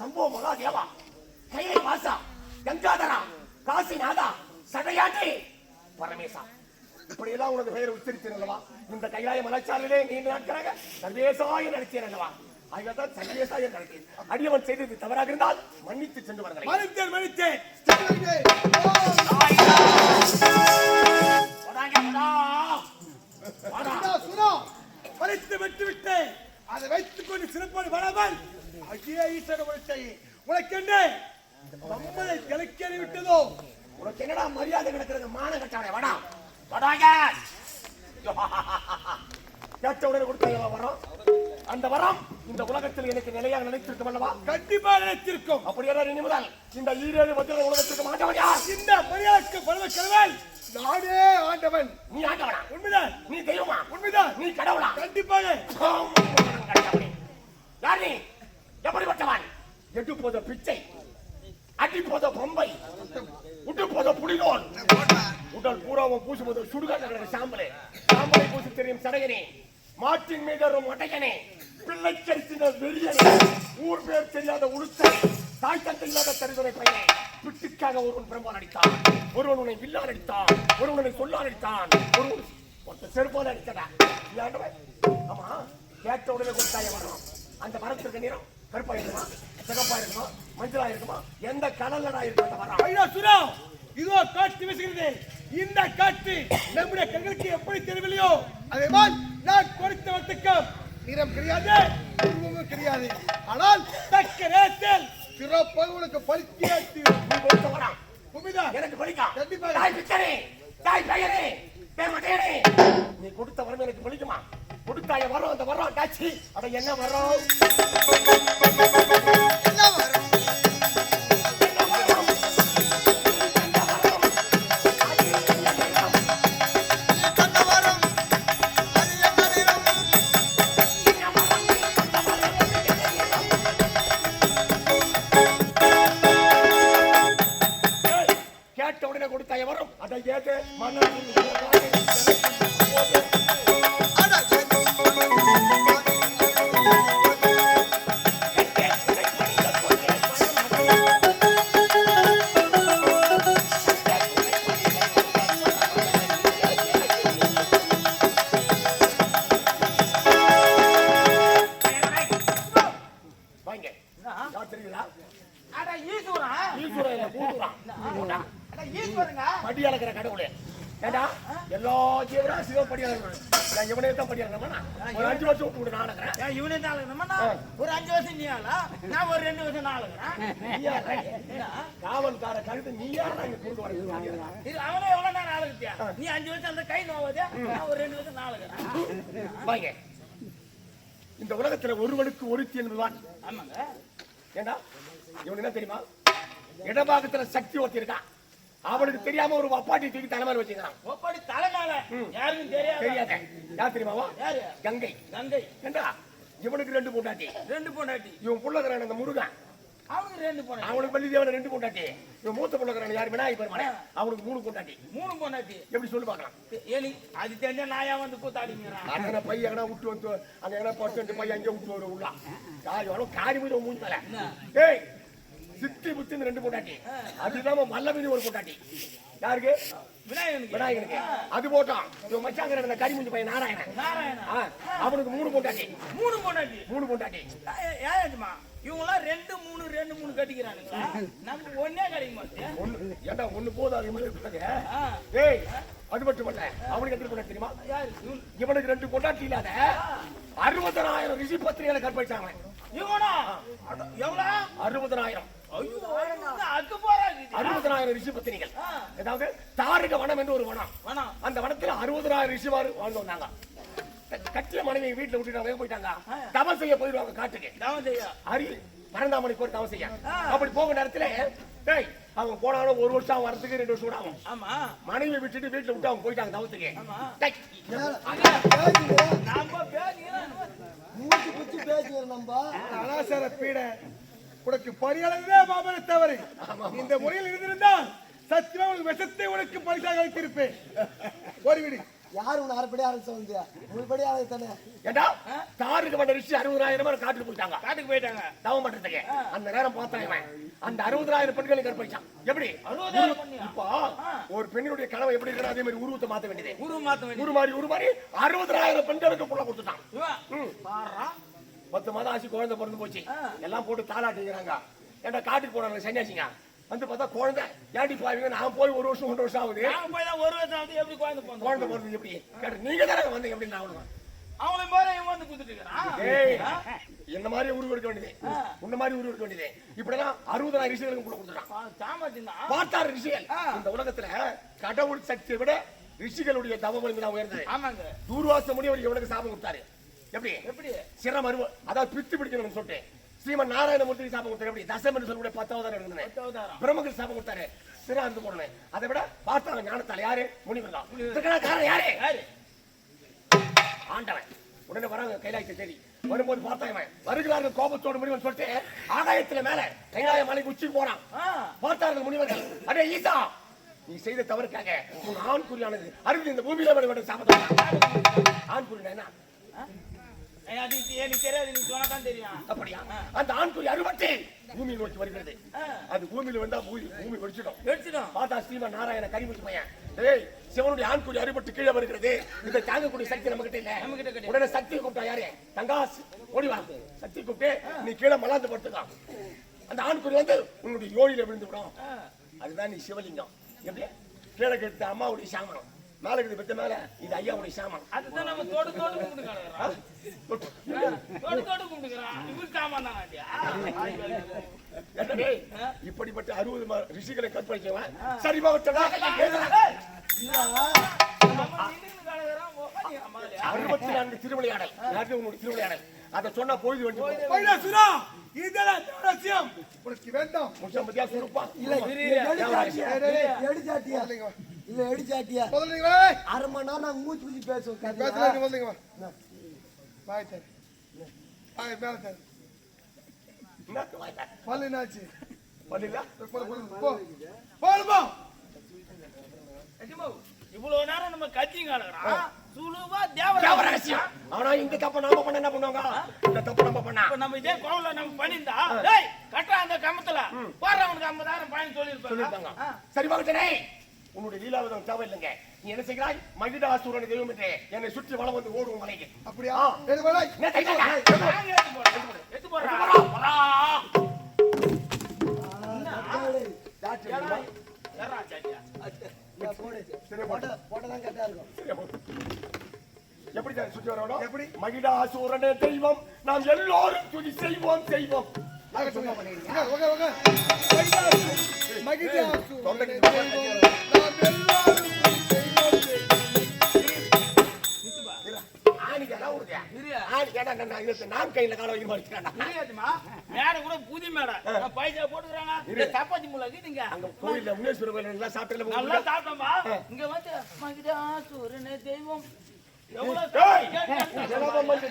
சம்போ மகாதேவா கைலை வாசா கங்காதரா காசிநாதா சடையாட்டி பரமேசா. இப்படியெல்லாம் உனது பெயரை உச்சரித்தேன் அல்லவா? இந்த கைலாய மலைச்சாலையிலே நீண்ட நாட்களாக சர்வேசாய நடத்தியேன் அல்லவா? ஆகியதான் சர்வேசாய நடத்தேன் அடியவன் செய்தது தவறாக இருந்தால் மன்னித்து சென்று வருகிறேன் மன்னித்தேன். மன்னித்தேன். மன்னித்து விட்டு விட்டேன் அதை வைத்துக் கொண்டு சிறப்பாடு வராமல் அகிய ஈஸ்வர உழைத்தை உனக்கு என்ன? நம்மளை கிழக்கேறி விட்டதோ? உனக்கு என்னடா மரியாதை கிடக்கிறது? மான கட்டானே வடா. வடாங்க கேட்ட உடனே கொடுத்த வரம்? அந்த வரம் இந்த உலகத்தில் எனக்கு நிலையாக நினைத்திருக்கும் அல்லவா? கண்டிப்பா நினைத்திருக்கும். அப்படியே இனி முதல்? இந்த ஈரேழு மத்திய உலகத்திற்கு மாட்டவன் யார்? இந்த மரியாதைக்கு பருவ கிழவன் நானே ஆண்டவன். நீ ஆண்டவனா? உண்மைதான். நீ தெய்வமா? உண்மைதான். நீ கடவுளா? கண்டிப்பாக. யார் நீ? எட்டு போத பிச்சை அடி போத பொம்பை உட்டு போத புலிகோல் உடல் பூராவும் பூசி போத சுடுகாட்டு சாம்பலே. சாம்பலை பூசி தெரியும் சடையனே. மாட்டின் மீதரும் மட்டையனே பிள்ளை கடித்தின வெறியனே. ஊர் பேர் தெரியாத உளுத்த தாய் தந்தை இல்லாத தருதுரை பையனே. பிட்டுக்காக ஒருவன் பெரும்பால் அடித்தான். ஒருவன் உன்னை வில்லால் அடித்தான். ஒருவன் உன்னை சொல்லால் அடித்தான். ஒருவன் ஒருத்த செருப்பால் அடித்தடா இல்லாண்டவன் ஆமா. கேட்ட உடனே கொடுத்தாய வரும். அந்த மரத்திற்கு நிறம். கருப்பா இருக்குமா சிகப்பா இருக்குமா மஞ்சளா இருக்குமா எந்த கலர்லடா இருக்கு ஐயா சுரா! இதோ காற்று வீசுகிறது. இந்த காற்று நம்முடைய கண்களுக்கு எப்படி தெரியவில்லையோ அதே மாதிரி நான் கொடுத்த வட்டுக்கம் நிறம் கிடையாது உருவமும் கிடையாது ஆனால் தக்க நேரத்தில் கொடுத்த மரம் உண்மைதான் எனக்கு பலிக்கும் கண்டிப்பா. தாய் பிச்சனே தாய் பெயரே. பேர் மட்டையனே நீ கொடுத்த வரம் கொடுத்தாய வரோம் அந்த வரோம் டாச்சி அட என்ன வரோம்? படி அளக்கிற கடவுளே. ஏண்டா? எல்லா ஜீவராசியும் படி அளக்கணும் நான் இவனே தான் படி அளக்கணுமா ஒரு அஞ்சு வருஷம் விட்டு விடு நான் அளக்கிறேன் இவனே நாளுங்கண்ணா ஒரு அஞ்சு வருஷம் நீ ஆளா நான் ஒரு ரெண்டு வருஷம் நாளுங்கிறேன் நீயா காவல்கார கழுத்து நீ யாரா? இங்க கொண்டு வரது இது அவனே எவ்வளவு நேரம் ஆளுக்குத்தியா நீ அஞ்சு வருஷம் அந்த கை நோவதே. நான் ஒரு ரெண்டு வருஷம் வாங்க. இந்த உலகத்துல ஒருவனுக்கு ஒருத்தி என்பதுதான் ஆமாங்க. ஏண்டா? இவனுக்கு என்ன தெரியுமா? இடபாகத்துல சக்தி ஒருத்தி இருக்கான் அவனுக்கு தெரியாம ஒரு அப்பாட்டி தூக்கி தலைமையில் வச்சுக்கிறான் ஒப்படி தலை மேல? யாருக்கும் தெரியாது? தெரியாத. யார் தெரியுமாவா யாரு? கங்கை. கங்கை. ஏண்டா? இவனுக்கு ரெண்டு பொண்டாட்டி. ரெண்டு பொண்டாட்டி. இவன் புள்ளகிறான் அந்த முருகன். அவனுக்கு ரெண்டு பொண்டாட்டி. அவனுக்கு பள்ளி தேவன் ரெண்டு பொண்டாட்டி. இவன் மூத்த புள்ளகிறான் யார் விநாயகர் பெருமானே அவனுக்கு மூணு பொண்டாட்டி. மூணு பொண்டாட்டி. எப்படி சொல்லி பார்க்கலாம். ஏனி அது தெரிஞ்ச நாயா வந்து கூத்தாடிங்கிறான் அங்கே பையன் எங்கனா விட்டு வந்து அங்க எங்கனா பர்சன்ட் பையன் அங்கே விட்டு வரும் உள்ள. காய் எவ்வளோ காரி மீது மூஞ்சி மேல. ஏய் சித்தி புத்தின்னு ரெண்டு பொண்டாட்டி. அது இல்லாம மல்ல மீது ஒரு பொண்டாட்டி. யாருக்கு? விநாயகனுக்கு. விநாயகனுக்கு. அது போட்டான். இவன் மச்சாங்கிற அந்த கறி மூஞ்சி பையன் நாராயணன். நாராயணா ஆ, அவனுக்கு மூணு பொண்டாட்டி. மூணு பொண்டாட்டி. மூணு பொண்டாட்டி. ஏஜமா இவங்களாம் ரெண்டு மூணு ரெண்டு மூணு கட்டிக்கிறானுங்களா நமக்கு ஒன்னே கிடைக்க மாட்டேன் ஒண்ணு ஏண்டா ஒண்ணு போதும் அது. ஆ. ஏய் அது மட்டும் இல்ல. அவனுக்கு எத்தனை பொண்டாட்டி தெரியுமா? இவனுக்கு ரெண்டு பொண்டாட்டி இல்லாத அறுபதனாயிரம் ரிஷி பத்திரிகளை கற்பழிச்சாங்க இவனா? எவ்வளவு அறுபதனாயிரம். அறுபதனாயிரம் ரிஷி பத்திரிகள் ஆ. அதாவது தாரக வனம் என்று ஒரு வனம். அந்த வனத்துல அறுபதனாயிரம் ரிஷிவாரு வாழ்ந்து வந்தாங்க. கட்டிய மனைவி வீட்டுல விட்டுட்டு அவங்க போயிட்டாங்க? தவம் செய்ய போயிடுவாங்க காட்டுக்கு. தவம் செய்ய. அரி பரந்தாமணிக்கு ஒரு தவம் செய்ய. அப்படி போக நேரத்துல டேய் அவங்க போனாலும் ஒரு வருஷம் வரதுக்கு ரெண்டு வருஷம் ஆகும். ஆமா. மனைவி விட்டுட்டு வீட்டுல விட்டு அவங்க போயிட்டாங்க தவத்துக்கு. மூச்சு குச்சி பேசுகிறோம் நம்ம. அனாசார பீட உனக்கு பரியாளவே மாபெரும் தவறு. இந்த முறையில் இருந்திருந்தால் சத்தியமா உனக்கு விஷத்தை உனக்கு பரிசாக அளித்திருப்பேன். ஒரு விடு. யாரு உன்னை அரைப்படி ஆரம்பிச்ச வந்து முழுபடி ஆளு தானே? ஏண்டா? தாருக்கு ரிஷி அறுபதாயிரம் பேர் காட்டுக்கு போயிட்டாங்க. காட்டுக்கு போயிட்டாங்க. தவம் பண்றதுக்கு. அந்த நேரம் பார்த்தான் இவன். அந்த அறுபதாயிரம் பெண்களை கற்பிச்சான் எப்படி? இப்போ ஒரு பெண்ணினுடைய கனவு எப்படி இருக்கிற அதே மாதிரி உருவத்தை மாத்த வேண்டியது. குரு மாத்த வேண்டிய உருமாறி உருமாறி அறுபதாயிரம் பெண்களுக்கு புள்ள கொடுத்துட்டான் பத்து மாதம் ஆச்சு குழந்தை பிறந்து போச்சு. எல்லாம் போட்டு தாளாட்டிக்கிறாங்க ஏன்டா காட்டுக்கு போனாங்க சன்னியாசிங்க? வந்து பார்த்தா குழந்தை. ஏடி பாருங்க நான் போய் ஒரு வருஷம் ஒன்றரை வருஷம் ஆகுது? நாங்க போய் தான் ஒரு வருஷம் வந்து எப்படி குழந்தை பிறந்தோம் குழந்தை பிறந்தது எப்படி? கேட்டு நீங்க தானே வந்தீங்க எப்படி நான் அவ்வளவுதான். அவங்கள மாதிரி இவன் வந்து குடுத்துட்டு இருக்கிறான் என்ன மாதிரி உருவம் எடுக்க வேண்டியது? உன்ன மாதிரி உருவம் எடுக்க வேண்டியது. இப்படிலாம் அறுபதாயிரம் ரிஷிகளுக்கு புள்ள கொடுத்துட்டான். பார்த்தார் ரிஷிகள். இந்த உலகத்துல கடவுள் சக்தியை விட ரிஷிகளுடைய வந்து நான் உயர்ந்தது. ஆமாங்க. தூர்வாச முனிவர் எவனுக்கு சாபம் கொடுத்தாரு. எப்படி? எப்படி? சிரம் அருவ அதாவது பித்து பிடிக்கணும்னு சொல்லிட்டு. ஸ்ரீமன் நாராயணமூர்த்தி சாபம் கொடுத்தாரு எப்படி? தசம் என்று சொல்லக்கூடிய பத்தாவது பத்தாவது. பிரம்மகர் சாபம் கொடுத்தாரு. அருந்து போடணும் அதை விட பார்த்தாங்க ஞானத்தால் யாரு? முனிவர். தான் காரணம் யாரு? யாரு? ஆண்டவன். உடனே வராங்க கைலாயத்தை தேடி. வரும்போது பார்த்தான் இவன். வருகிறார்கள் கோபத்தோடு முனிவன் சொல்லிட்டு ஆகாயத்துல மேல கைலாய மலைக்கு உச்சிக்கு போறான். பார்த்தார்கள் முனிவர்கள். அடே ஈசா நீ செய்த தவறுக்காக உன் ஆண் குறியானது அருள் இந்த பூமியில சாபத்தம் ஆண் குறி என்ன? அது எனக்கு தெரியாது நீ சொன்னா தான் தெரியும். அப்படியா? அந்த ஆண் குறி அறுபட்டு பூமியை நோக்கி வருகிறது. அது பூமியில வந்தா பூமி பூமி வெடிச்சிடும். எடுத்துடும் பார்த்தா ஸ்ரீமன் நாராயண கரிமுத்து பையன். டேய் சிவனுடைய ஆண் குறி அறுபட்டு கீழே வருகிறது. இதை தாங்கக்கூடிய சக்தி நம்ம கிட்ட இல்ல. உடனே சக்தி கூப்பிட்டா யாரு? தங்காஸ் ஓடி வா. சக்தி கூப்பிட்டு நீ கீழே மலாந்து படுத்துக்கா அந்த ஆண் குறி வந்து உன்னுடைய யோனியில விழுந்து விடும் அதுதான் நீ சிவலிங்கம். எப்படி? கீழே கெடுத்த அம்மாவுடைய சாமனம் மேல இருக்குது பெத்த மேல இது ஐயாவுடைய சாமனம் அதுதான் நம்ம தோடு தோடு தோடு சாமான் இப்படிப்பட்ட அறுபது ரிஷிகளை கற்பழிச்சவன் சரி பாவத்தடா அறுபத்தி நான்கு திருவிளையாடல் உன்னுடைய திருவிளையாடல் அதை சொன்னா பொழுது வேண்டி போகும். பைனாசுரா இதெல்லாம் ரகசியம் உனக்கு வேண்டாம் பத்தியா இல்ல எடுச்சாட்டியா இல்ல முதல்ல நீங்க வா. அரை மணி நேரம் நாங்க மூச்சு மூச்சு பேசுவோம் பேசல கதையா? நீங்க முதல்ல வா மேல? பல்லு என்னாச்சு? போ. இவ்வளவு நேரம் நம்ம கட்சி காணுறோம். சுழுவா தேவ தேவரா ரகசியம். ஆனா இந்த தப்ப நாம பண்ண என்ன பண்ணுவாங்க? இந்த தப்பு நம்ம பண்ணா. இப்ப நம்ம இதே கோவில நம்ம பண்ணியிருந்தா டேய் கட்டுறா அந்த கம்பத்துல போறவனுக்கு ஐம்பதாயிரம் பயன் சொல்லிருப்பாங்க சொல்லியிருப்பாங்க. சரி பகத்தனே உன்னுடைய லீலாவதம் தேவையில்லைங்க நீ என்ன செய்கிறாய் மகிடாசூரன் தெய்வம் என்று என்னை சுற்றி வளம் வந்து ஓடும் மலைக்கு அப்படியா. எப்படி சுற்றி வரணும் எப்படி? மகிடாசூரனே தெய்வம் நாம் எல்லோரும் துதி செய்வோம் செய்வோம் நாங்க சொல்லுங்க உறுதியா? ஆணி கேட்டா நான் கையில கால வைக்க கூட புது பைசா போட்டுக்கிறாங்க சப்பாத்தி முளைக்கு நீங்க அங்க கோயில்ல முனேஸ்வர கோயில் எல்லாம் சாப்பிட்டு நல்லா சாப்பிட்டோமா இங்க வந்து மகிதா சூரனே தெய்வம்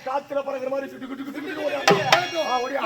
காத்துல பறக்கிற மாதிரி சுட்டு குட்டு குட்டு குட்டு ஓடியா.